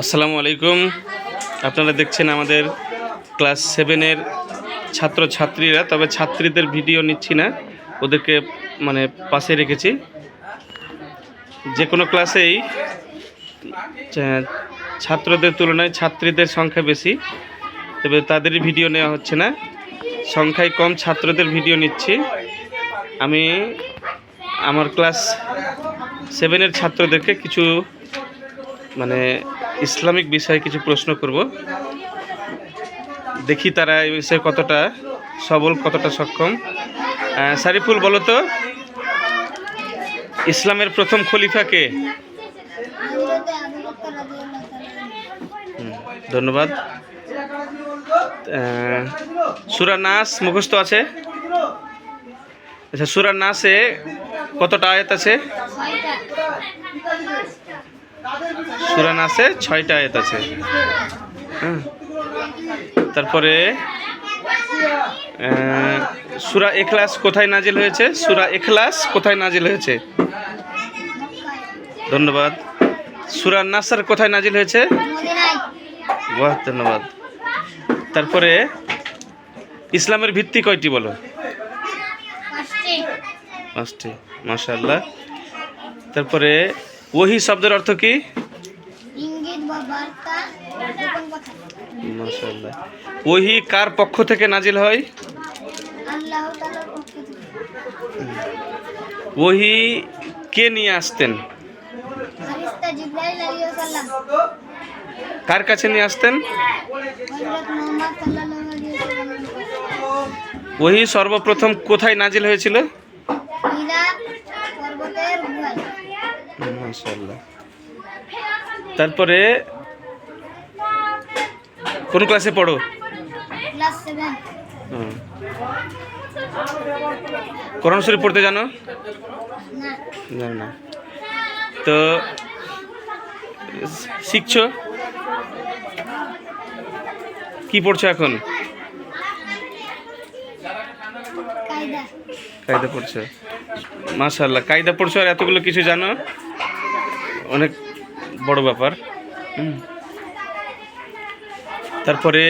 আসসালামু আলাইকুম। আপনারা দেখছেন আমাদের ক্লাস সেভেনের ছাত্র ছাত্রীরা তবে ছাত্রীদের ভিডিও নিচ্ছি না। ওদেরকে মানে পাশে রেখেছি। যে কোনো ক্লাসেই ছাত্রদের তুলনায় ছাত্রীদের সংখ্যা বেশি, তবে তাদেরই ভিডিও নেওয়া হচ্ছে না। সংখ্যায় কম ছাত্রদের ভিডিও নিচ্ছি। আমি আমার ক্লাস সেভেনের ছাত্রদেরকে কিছু মানে ইসলামিক বিষয়ে কিছু প্রশ্ন করব। দেখি তারা এই বিষয়ে কতটা সবল, কতটা সক্ষম। সারিফুল, বলো তো। ইসলামের প্রথম খলিফা কে? ধন্যবাদ। সুরা নাস মুখস্থ আছে? আচ্ছা সুরা নাসে কতটা আয়াত আছে? সুরা নাসে ছয়টা আয়াত আছে। হ্যাঁ। তারপরে সুরা এখলাস কোথায় নাজিল হয়েছে? সুরা এখলাস কোথায় নাজিল হয়েছে? ধন্যবাদ। সুরা নাসার কোথায় নাজিল হয়েছে? বাহ, ধন্যবাদ। তারপরে, ইসলামের ভিত্তি কয়টি বলো? পাঁচটি। মাশাল্লাহ তারপরে, ওহি শব্দের অর্থ কি? ওহি কার পক্ষ থেকে নাজিল হয়? আল্লাহ তাআলার পক্ষ থেকে ওহি কে নিয়ে আসতেন? ফেরেশতা জিবরাইল আলাইহিস সালাম কার কাছে নিয়ে আসতেন? ওহি সর্বপ্রথম কোথায় নাজিল হয়েছিল? তারপরে কোন ক্লাসে পড়ো? হুম। কোরআন শরীফ পড়তে জানো? জানো না। তো শিখছো? কি পড়ছো এখন? কায়দা। কায়দা পড়ছো। মাশাল্লাহ কায়দা পড়ছো আর এতগুলো কিছু জানো? অনেক বড় ব্যাপার। হুম। তারপরে